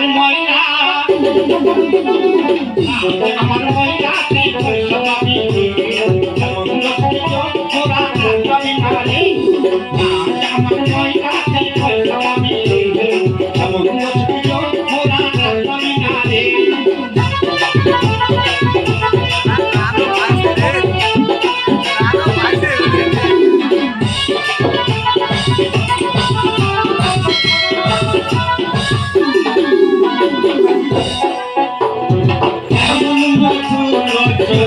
আমার ময়না আমার ময়না আমি আমি আমি আমি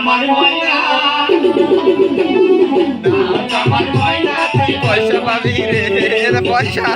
আমার ময়না। আমার ময়না পয়সা পাবি রে পয়সা।